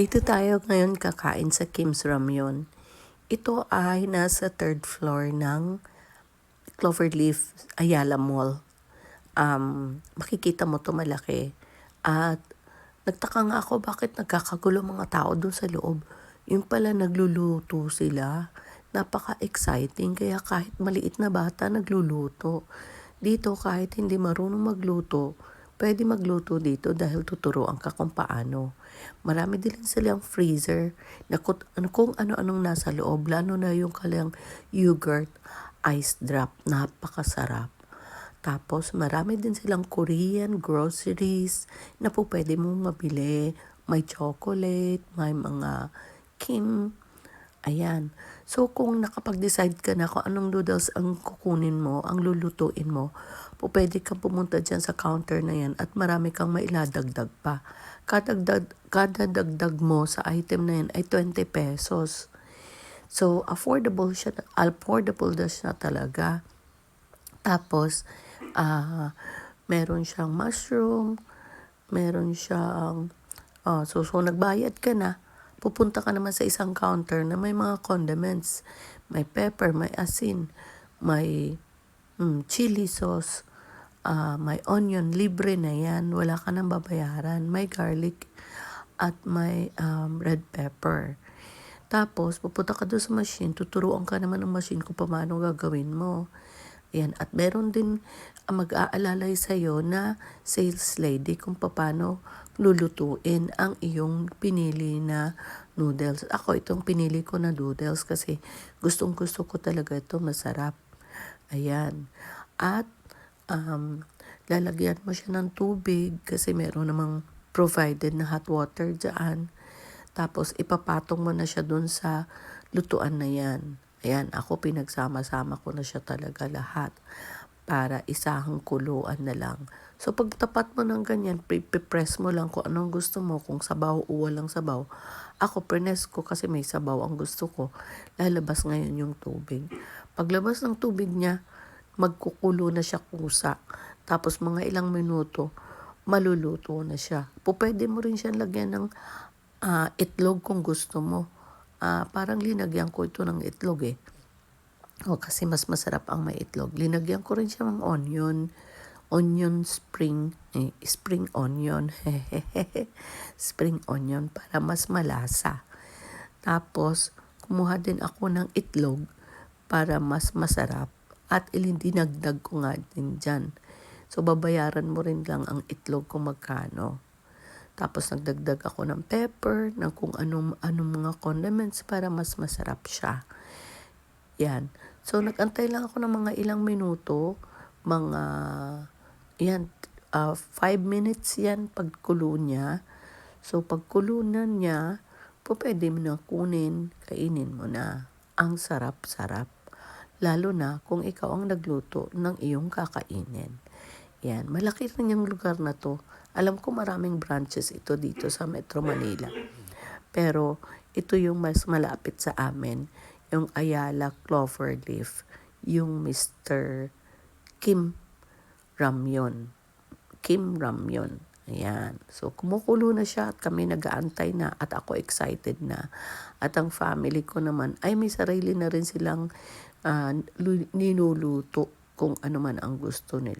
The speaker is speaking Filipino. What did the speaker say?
Dito tayo ngayon kakain sa Kim's Ramyon. Ito ay nasa third floor ng Cloverleaf Ayala Mall. Um, makikita mo to malaki. At nagtaka nga ako bakit nagkakagulo mga tao doon sa loob. Yung pala nagluluto sila. Napaka-exciting kaya kahit maliit na bata nagluluto. Dito kahit hindi marunong magluto, pwede magluto dito dahil tuturuan ka kung paano. Marami din silang freezer na ano, kung ano-anong nasa loob, lalo na yung kalang yogurt, ice drop, napakasarap. Tapos marami din silang Korean groceries na po pwede mong mabili. May chocolate, may mga kim, Ayan. So, kung nakapag-decide ka na kung anong noodles ang kukunin mo, ang lulutuin mo, po pwede kang pumunta dyan sa counter na yan at marami kang mailadagdag pa. Kada, dagdag, kada dagdag mo sa item na yan ay 20 pesos. So, affordable siya, affordable na siya talaga. Tapos, ah meron siyang mushroom, meron siyang, uh, so, so nagbayad ka na, pupunta ka naman sa isang counter na may mga condiments. May pepper, may asin, may mm, chili sauce, uh, may onion, libre na yan. Wala ka nang babayaran. May garlic at may um, red pepper. Tapos, pupunta ka doon sa machine, tuturuan ka naman ng machine kung paano gagawin mo. Yan. At meron din mag-aalalay sa'yo na sales lady kung paano lulutuin ang iyong pinili na noodles. Ako itong pinili ko na noodles kasi gustong gusto ko talaga ito masarap. Ayan. At um, lalagyan mo siya ng tubig kasi meron namang provided na hot water dyan. Tapos ipapatong mo na siya dun sa lutuan na yan. Ayan, ako pinagsama-sama ko na siya talaga lahat para isahang kuluan na lang. So pag tapat mo ng ganyan, press mo lang kung anong gusto mo, kung sabaw o walang sabaw. Ako prines ko kasi may sabaw ang gusto ko. Lalabas ngayon yung tubig. Paglabas ng tubig niya, magkukulo na siya kusa. Tapos mga ilang minuto, maluluto na siya. Pupwede mo rin siyang lagyan ng uh, itlog kung gusto mo uh, parang linagyan ko ito ng itlog eh. O kasi mas masarap ang may itlog. Linagyan ko rin siya ng onion. Onion spring, eh, spring onion. spring onion para mas malasa. Tapos, kumuha din ako ng itlog para mas masarap. At ilindinagdag ko nga din dyan. So, babayaran mo rin lang ang itlog kung magkano. Tapos nagdagdag ako ng pepper, ng kung anong, anong mga condiments para mas masarap siya. Yan. So nagantay lang ako ng mga ilang minuto, mga, yan, uh, five minutes yan pagkulo niya. So pagkulunan niya, po pwede mo na kunin, kainin mo na. Ang sarap-sarap. Lalo na kung ikaw ang nagluto ng iyong kakainin. Yan, malaki rin yung lugar na to. Alam ko maraming branches ito dito sa Metro Manila. Pero ito yung mas malapit sa amin, yung Ayala Cloverleaf, yung Mr. Kim Ramyon. Kim Ramyon. Ayan. So, kumukulo na siya at kami nag-aantay na at ako excited na. At ang family ko naman ay may sarili na rin silang uh, ninuluto kung ano man ang gusto nila.